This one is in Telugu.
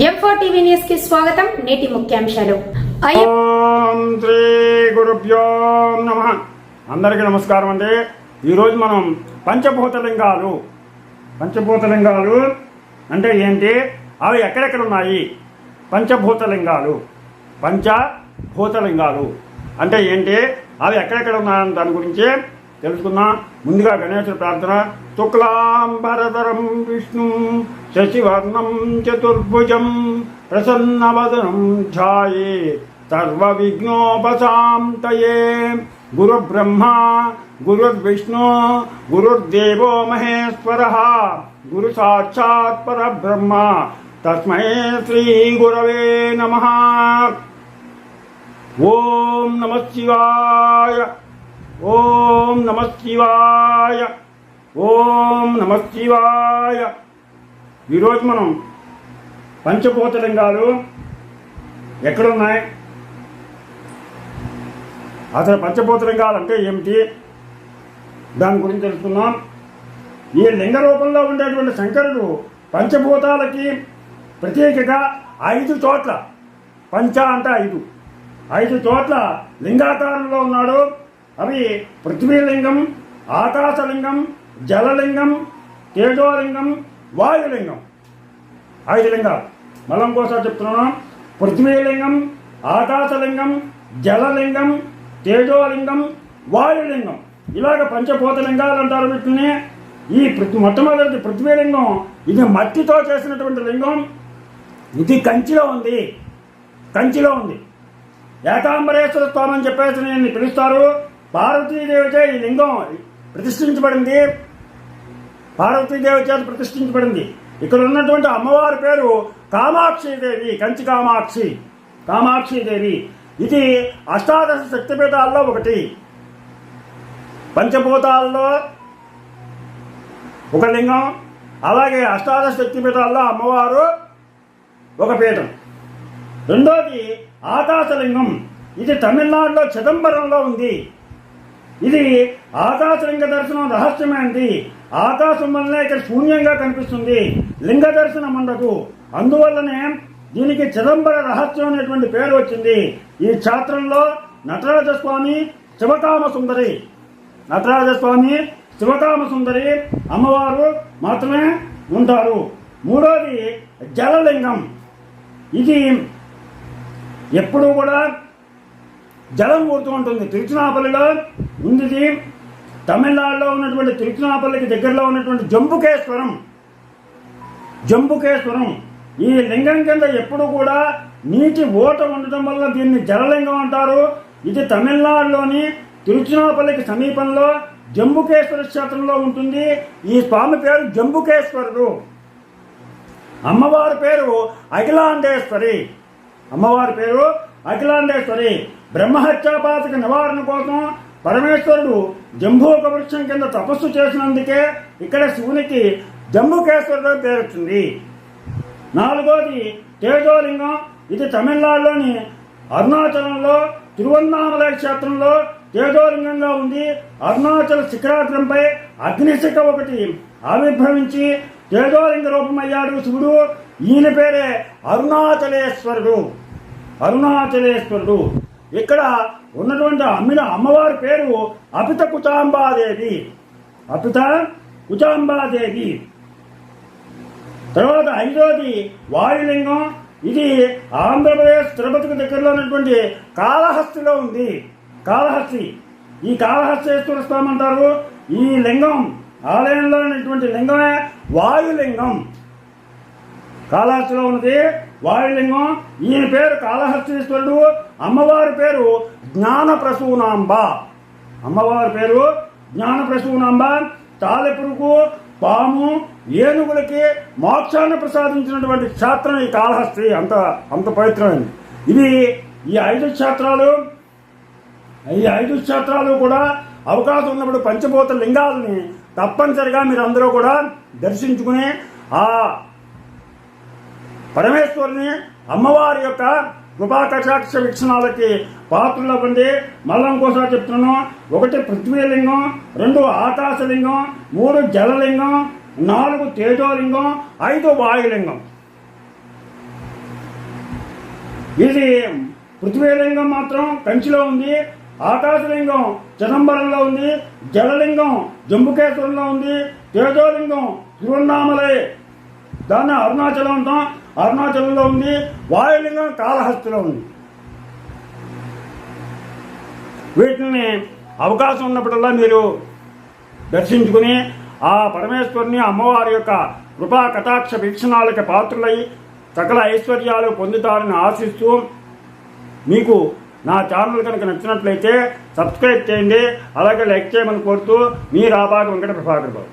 ఎంఫో టీవీ న్యూస్కి స్వాగతం. నేటి ముఖ్యాంశాలు. శ్రీ గురుభ్యో నమ. అందరికీ నమస్కారం అండి. ఈరోజు మనం పంచభూతలింగాలు. పంచభూతలింగాలు అంటే ఏంటి? అవి ఎక్కడెక్కడ ఉన్నాయి? పంచభూతలింగాలు. పంచభూతలింగాలు అంటే ఏంటి? అవి ఎక్కడెక్కడ ఉన్నాయని దాని గురించి తెలుసుకుందాం ముందుగా గణేశుడి ప్రార్థన శుక్లాంబరధరం విష్ణు శశివర్ణం చతుర్భుజం ప్రసన్నవదనం ఛాయే సర్వ విఘ్నోపశాంతయే గురు బ్రహ్మ గురుర్విష్ణు గురుర్దేవో మహేశ్వర గురు సాక్షాత్ పరబ్రహ్మ తస్మై శ్రీ గురవే నమ ఓం నమ శివాయ ఓం ఓం నమ శివాయ ఓం నమ శివాయ ఈరోజు మనం పంచభూతలింగాలు ఎక్కడున్నాయి? అసలు పంచభూతలింగాలు అంటే ఏమిటి? దాని గురించి తెలుసుకుందాం. ఈ లింగ రూపంలో ఉండేటువంటి శంకరుడు పంచభూతాలకి ప్రత్యేకగా ఐదు చోట్ల పంచ అంటే ఐదు. ఐదు చోట్ల లింగాకారంలో ఉన్నాడు. అవి పృథ్వీలింగం ఆకాశలింగం జలలింగం తేజోలింగం వాయులింగం. ఐదు లింగాలు మళ్ళీ ఇంకోసారి చెప్తున్నాను. పృథ్వీలింగం ఆకాశలింగం జలలింగం తేజోలింగం వాయులింగం. ఇలాగ పంచభూతలింగాలు అంటారు వీటిని. ఈ పృథ్వీ మొట్టమొదటి పృథ్వీలింగం. ఇది మట్టితో చేసినటువంటి లింగం. ఇది కంచిలో ఉంది. కంచిలో ఉంది. ఏకాంబరేశ్వర స్వామి అని చెప్పేసి నేను పిలుస్తారు. పార్వతీదేవిచే ఈ లింగం ప్రతిష్ఠించబడింది. పార్వతీదేవి చేత ప్రతిష్ఠించబడింది. ఇక్కడ ఉన్నటువంటి అమ్మవారి పేరు కామాక్షిదేవి కంచి కామాక్షి కామాక్షిదేవి. ఇది అష్టాదశ శక్తిపీఠాల్లో ఒకటి. పంచభూతాల్లో ఒక లింగం అలాగే అష్టాదశ శక్తిపీఠాల్లో అమ్మవారు ఒక పీఠం. రెండోది ఆకాశలింగం. ఇది తమిళనాడులో చిదంబరంలో ఉంది. ఇది ఆకాశలింగ దర్శనం రహస్యమైనది ఆకాశం వల్లనే ఇక్కడ శూన్యంగా కనిపిస్తుంది. లింగ దర్శనం ఉండదు అందువల్లనే దీనికి చిదంబర రహస్యం అనేటువంటి పేరు వచ్చింది. ఈ క్షేత్రంలో నటరాజ స్వామి శివకామ సుందరి నటరాజ స్వామి శివకామ సుందరి అమ్మవారు మాత్రమే ఉంటారు. మూడోది జలలింగం. ఇది ఎప్పుడూ కూడా జలం ఊరుతూ ఉంటుంది. తిరుచునాపల్లిలో ఉంది ఇది. తమిళనాడులో ఉన్నటువంటి తిరుచునాపల్లికి దగ్గరలో ఉన్నటువంటి జంబుకేశ్వరం. జంబుకేశ్వరం. ఈ లింగం కింద ఎప్పుడు కూడా నీటి ఓట ఉండటం వల్ల దీన్ని జలలింగం అంటారు. ఇది తమిళనాడులోని తిరుచునాపల్లికి సమీపంలో జంబుకేశ్వర క్షేత్రంలో ఉంటుంది. ఈ స్వామి పేరు జంబుకేశ్వరుడు. అమ్మవారి పేరు అఖిలాండేశ్వరి. అమ్మవారి పేరు అఖిలాండేశ్వరి. బ్రహ్మహత్యాపాతక నివారణ కోసం పరమేశ్వరుడు జంభూక వృక్షం కింద తపస్సు చేసినందుకే ఇక్కడ శివునికి జంబుకేశ్వరుడు పేరుతుంది నాలుగోది తేజోలింగం. ఇది తమిళనాడులోని అరుణాచలంలో తిరువన్నామలై క్షేత్రంలో తేజోలింగంగా ఉంది. అరుణాచల శిఖరాగ్రంపై అగ్నిశిఖ ఒకటి ఆవిర్భవించి తేజోలింగ రూపమయ్యాడు శివుడు. ఈయన పేరే అరుణాచలేశ్వరుడు. అరుణాచలేశ్వరుడు. ఇక్కడ ఉన్నటువంటి అమ్మిన అమ్మవారి పేరు అపిత కుచాంబాదేవి. అపిత కుచాంబాదేవి. తర్వాత ఐదోది వాయులింగం. ఇది ఆంధ్రప్రదేశ్ తిరుపతికి దగ్గరలో ఉన్నటువంటి కాళహస్తిలో ఉంది. కాళహస్తి. ఈ కాళహస్తేశ్వర స్వామి అంటారు. ఈ లింగం ఆలయంలో ఉన్నటువంటి లింగమే వాయులింగం. కాళహస్తిలో ఉన్నది వాయులింగం ఈయన పేరు కాళహస్తీశ్వరుడు అమ్మవారి పేరు జ్ఞాన ప్రసూనాంబ అమ్మవారి పేరు జ్ఞాన ప్రసూనాంబ తాలెపురుకు పాము ఏనుగులకి మోక్షాన్ని ప్రసాదించినటువంటి క్షేత్రం ఈ కాళహస్తి. అంత అంత పవిత్రమైనది ఇది ఈ ఐదు క్షేత్రాలు ఈ ఐదు క్షేత్రాలు కూడా అవకాశం ఉన్నప్పుడు పంచభూత లింగాలని తప్పనిసరిగా మీరు అందరూ కూడా దర్శించుకుని ఆ పరమేశ్వరుని అమ్మవారి యొక్క కృపా కటాక్ష వీక్షణాలకి పాత్రలు అవ్వండి మళ్ళీ ఇంకోసారి చెప్తున్నాను. ఒకటి పృథ్వీలింగం రెండు ఆకాశలింగం మూడు జలలింగం నాలుగు తేజోలింగం ఐదు వాయులింగం. ఇది పృథ్వీలింగం మాత్రం కంచిలో ఉంది ఆకాశలింగం చిదంబరంలో ఉంది జలలింగం జంబుకేశ్వరంలో ఉంది తేజోలింగం తిరువన్నామలై. దాన్ని అరుణాచలం అంటాం. అరుణాచలంలో ఉంది వాయులింగం కాళహస్తిలో ఉంది. వీటిని అవకాశం ఉన్నప్పుడల్లా మీరు దర్శించుకుని ఆ పరమేశ్వరుని అమ్మవారి యొక్క కృపా కటాక్ష వీక్షణాలకి పాత్రులై సకల ఐశ్వర్యాలు పొందుతారని ఆశిస్తూ మీకు నా ఛానల్ కనుక నచ్చినట్లయితే సబ్స్క్రైబ్ చేయండి అలాగే లైక్ చేయమని కోరుతూ మీ రాబాగు వెంకట ప్రభాకర్ బాబు.